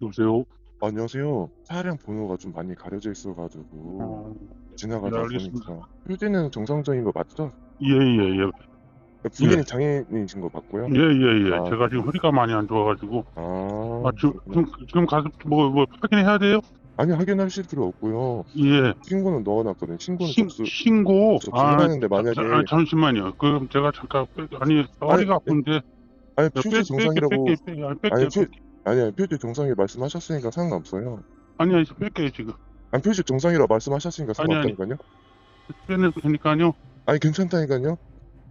여보세요? 안녕하세요. 차량 번호가 좀 많이 가려져 있어가지고 어, 지나가다 네, 알겠습니다. 보니까 표지는 정상적인 거 맞죠? 예, 예, 예. 부인이 예. 장애인이신 거 맞고요. 예, 예, 예. 아. 제가 지금 허리가 많이 안 좋아가지고. 아, 아, 지금, 그렇구나. 지금, 지금 가서 뭐, 뭐, 확인해야 돼요? 아니 확인하실 필요 없고요. 예. 신고는 넣어놨거든요. 신고는 신, 접수. 신고. 접수를 하는데 만약에 자, 아, 잠시만요. 그럼 제가 잠깐, 빼- 아니, 허리가 아픈데. 아니 뺄- 표지 정상이라고 뺄게, 뺄게, 아니, 뺄게, 아니, 뺄게. 표- 아니 표지 정상이 말씀하셨으니까 상관없어요. 아니, 아니, 뺄게요, 지금. 아니 표지 정상이라고 말씀하셨으니까 아니, 아니. 상관없다니까요. 빼내도 되니까요. 아니 괜찮다니까요.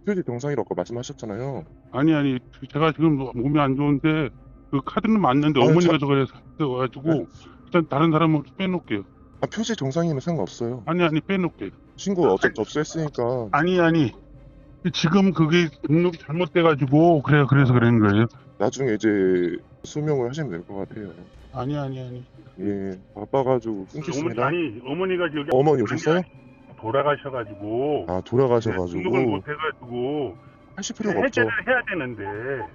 표지 정상이라고 말씀하셨잖아요. 아니, 아니, 제가 지금 몸이 안 좋은데, 그 카드는 맞는데 아니, 어머니가 저- 저거에서 가지고 네. 일단 다른 사람은 빼놓을게요. 아 표지 정상이면 상관없어요. 아니, 아니, 빼놓을게요. 신고 어차피 접수했으니까 아니 아니 지금 그게 등록이 잘못돼가지고 그래 그래서 그런 거예요. 나중에 이제 소명을 하시면 될 것 같아요. 아니 아니 아니. 예, 바빠가지고 어머니 끊겠습니다. 아니 어머니가 여기 어머니 오셨어요? 돌아가셔가지고 아, 네, 등록을 돌아가셔가지고 못해가지고 하실 필요가 없죠. 해제를 해야 되는데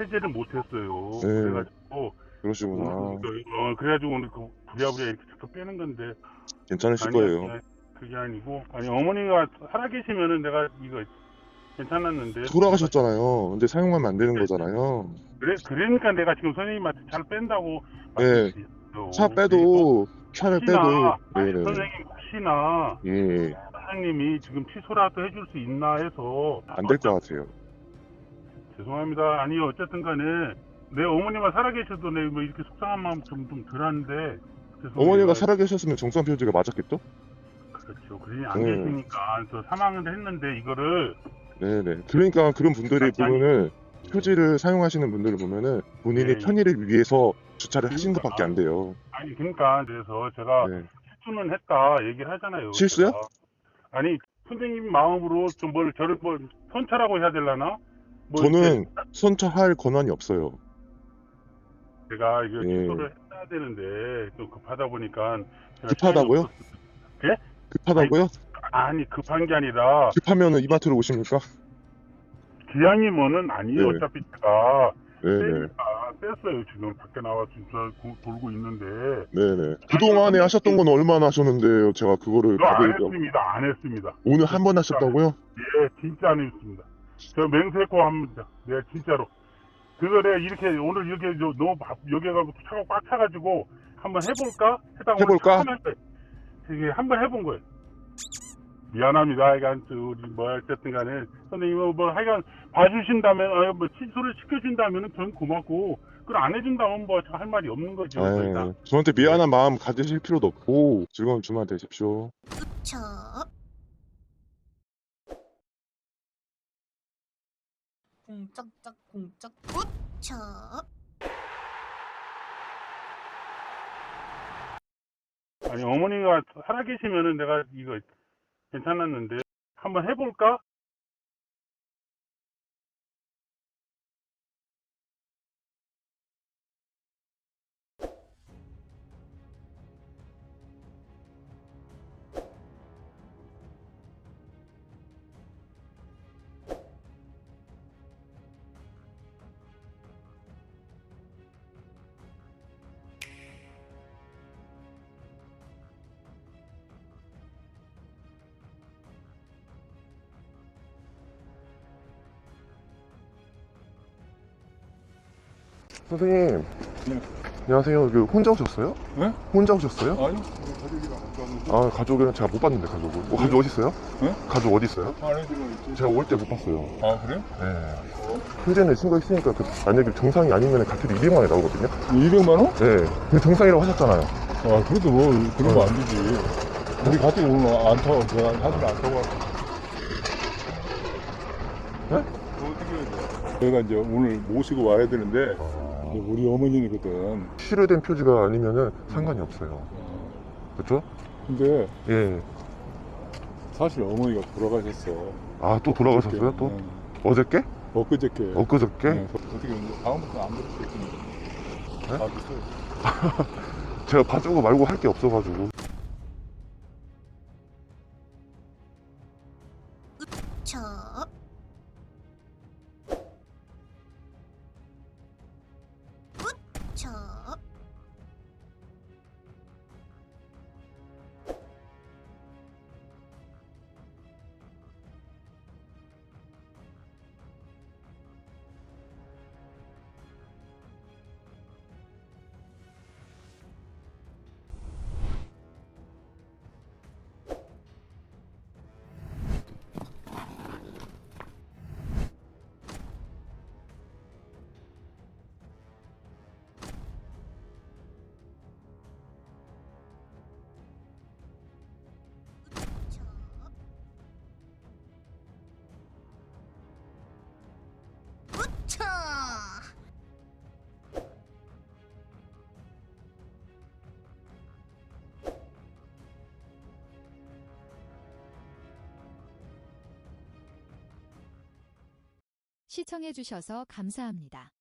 해제를 못했어요. 네. 그래가지고 그러시구나. 그- 어, 그래가지고 오늘 그 부랴부랴 이렇게 자꾸 빼는 건데 괜찮으실 아니, 거예요. 아니, 그게 아니고 아니 어머니가 살아계시면은 내가 이거 괜찮았는데 돌아가셨잖아요. 근데 사용하면 안 되는 거잖아요. 그래 그러니까 내가 지금 선생님한테 잘 뺀다고 네. 말씀드렸어요. 차 빼도 차를 빼도 혹시나, 아니, 네네. 선생님 혹시나 예, 사장님이 지금 취소라도 해줄 수 있나 해서 안 될 것 같아요. 죄송합니다. 아니 어쨌든 간에 내 어머니가 살아계셔도 내뭐 이렇게 속상한 마음 좀, 좀 덜한데 죄송해요. 어머니가 살아계셨으면 정상 표지가 맞았겠죠? 그렇죠. 그러니 안 네. 계시니까 저 사망을 했는데 이거를 네네. 그러니까 그런 분들이 아니, 보면은 표지를 사용하시는 분들을 보면은 본인의 네. 편의를 위해서 주차를 하신 그러니까. 것밖에 안 돼요. 아니 그러니까 그래서 제가 네. 실수는 했다 얘기를 하잖아요. 실수요? 제가. 아니 선생님 마음으로 좀 뭘 저를 뭐 선처라고 해야 되려나? 뭐 저는 이렇게 선처할 권한이 없어요. 제가 이거 예. 취소를 해야 되는데 좀 급하다 보니까 제가 급하다고요? 없었- 급하다고요? 아니 급한 게 아니라 급하면은 이마트로 오십니까? 기왕이면은 아니에요. 네. 어차피 제가 네네. 빼니까 뺐어요. 지금 밖에 나와 진짜 고- 돌고 있는데 네네. 그동안에 하셨던 건 얼마나 하셨는데요? 제가 그거를 그거 안 받을 했습니다. 안 했습니다. 오늘 한 번 하셨다고요? 예, 진짜 안 했습니다. 저 맹세코 합니다. 네, 진짜로. 그거 내가 이렇게 오늘 이렇게 저 너무 바- 여기가 차가 꽉 차가지고 한번 해볼까? 해볼까? 하면서 이게 한번 해본 거예요. 미안합니다. 하여간 저 우리 뭐 어쨌든 간에 선생님은 뭐 하여간 봐주신다면 어, 뭐 취소를 시켜준다면은 전 고맙고 그걸 안 해준다면 뭐 할 말이 없는 거죠. 그러니까 에이, 저한테 미안한 마음 가지실 필요도 없고 즐거운 주말 되십시오. 저 공짝짝 공짝 우쳐 아니 어머니가 살아계시면은 내가 이거 괜찮았는데 한번 해볼까? 선생님. 네. 안녕하세요. 그 혼자 오셨어요? 네? 혼자 오셨어요? 아니, 가족이랑 같이 왔는데 아 가족은 제가 못 봤는데 가족을. 어, 가족 어디 있어요? 네? 가족 어디 있어요? 안에 들어있지. 제가 올 때 못 봤어요. 아, 그래? 네. 현재는 신고했으니까 그 만약에 정상이 아니면 가출이 200만 원이 나오거든요. 200만 원? 네. 근데 정상이라고 하셨잖아요. 아, 그래도 뭐, 그러면 안 되지. 우리 같이 오늘 안 타고, 제가 사진 안 타고 왔어. 네? 어떻게 해야 돼? 내가 이제 오늘 모시고 와야 되는데, 이제 우리 어머니거든. 실효된 표지가 아니면은 상관이 없어요. 그렇죠? 근데 예. 사실 어머니가 돌아가셨어. 아, 또 돌아가셨어요? 또? 응. 어저께? 엊그저께. 엊그저께? 네, 어떻게 이제 다음부터 안 그럴 수 있겠는데. 네? 아, 있어요. 제가 봐주고 말고 할 게 없어가지고. 쳐. 시청해주셔서 감사합니다.